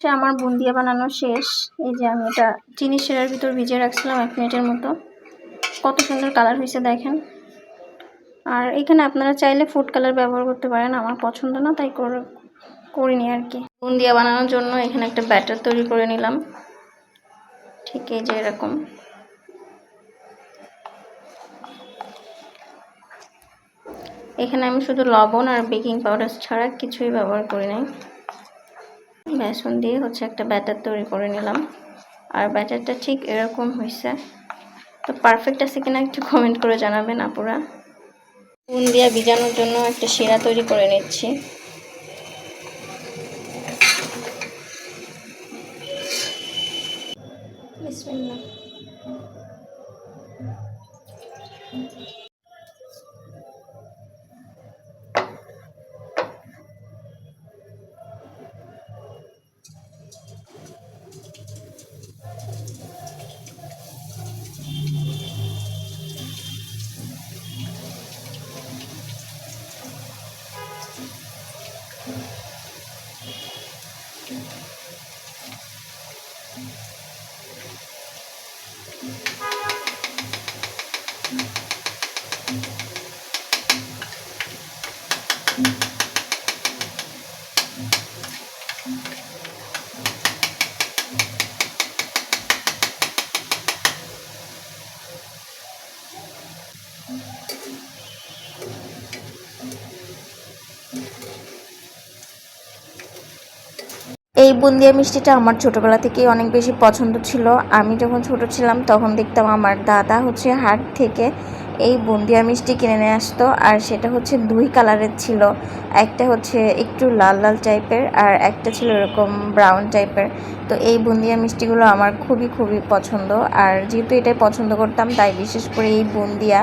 সে আমার বুন্দিয়া বানানো শেষ। এই যে আমি এটা চিনি সেরার ভিতর ভিজিয়ে রাখছিলাম এক মিনিটের মতো। কত সুন্দর কালার হয়েছে দেখেন। আর এখানে আপনারা চাইলে ফুড কালার ব্যবহার করতে পারেন, আমার পছন্দ না, তাই করে, করিনি আর কি। বুন্দিয়া বানানোর জন্য এখানে একটা ব্যাটার তৈরি করে নিলাম। ঠিক এই যে এরকম। এখানে আমি শুধু লবণ আর বেকিং পাউডার ছাড়া কিছুই ব্যবহার করি নাই। বেসন দিয়ে হচ্ছে একটা ব্যাটার তৈরি করে নিলাম। আর ব্যাটারটা ঠিক এরকম হয়েছে। তো পারফেক্ট আছে কিনা একটু কমেন্ট করে জানাবেন আপুরা। নুন দিয়ে ভিজানোর জন্য একটা শিরা তৈরি করে নিচ্ছি। Yeah. এই বুন্দিয়া মিষ্টিটা আমার ছোটবেলা থেকেই অনেক বেশি পছন্দ ছিল। আমি যখন ছোট ছিলাম, তখন দেখতাম আমার দাদা হচ্ছে হাট থেকে এই বুন্দিয়া মিষ্টি কিনে নিয়ে আসতো, আর সেটা হচ্ছে দুই কালারের ছিল। একটা হচ্ছে একটু লাল লাল টাইপের, আর একটা ছিল এরকম ব্রাউন টাইপের। তো এই বুন্দিয়া মিষ্টিগুলো আমার খুবই খুবই পছন্দ। আর যেহেতু এটাই পছন্দ করতাম, তাই বিশেষ করে এই বুন্দিয়া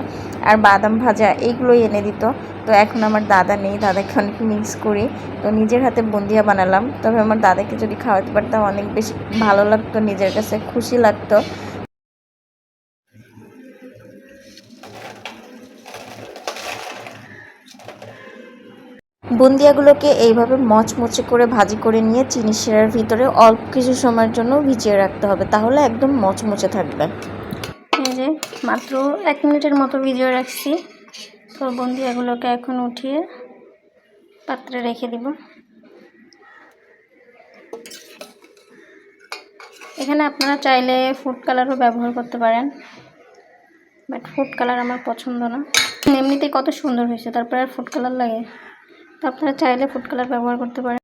আর বাদাম ভাজা এইগুলোই এনে দিত। তো এখন আমার দাদা নেই, দাদাকে অনেক মিক্স করি। তো নিজের হাতে বুন্দিয়া বানালাম। তবে আমার দাদাকে যদি খাওয়াতে পারতাম, অনেক বেশি ভালো লাগতো, নিজের কাছে খুশি লাগতো। বুন্দিয়াগুলোকে এইভাবে মচমচে করে ভাজি করে নিয়ে চিনি শিরার ভিতরে অল্প কিছু সময়ের জন্য ভিজিয়ে রাখতে হবে। তাহলে একদম মচমচে থাকবে। এই যে মাত্র এক মিনিটের মতো ভিজিয়ে রাখছি। তো বন্দিয়াগুলোকে এখন উঠিয়ে পাত্রে রেখে দিব। এখানে আপনারা চাইলে ফুড কালারও ব্যবহার করতে পারেন বাট ফুড কালার আমার পছন্দ না। এমনিতেই কত সুন্দর হয়েছে, তারপরে আর ফুড কালার লাগে। তো আপনারা চাইলে ফুড কালার ব্যবহার করতে পারেন।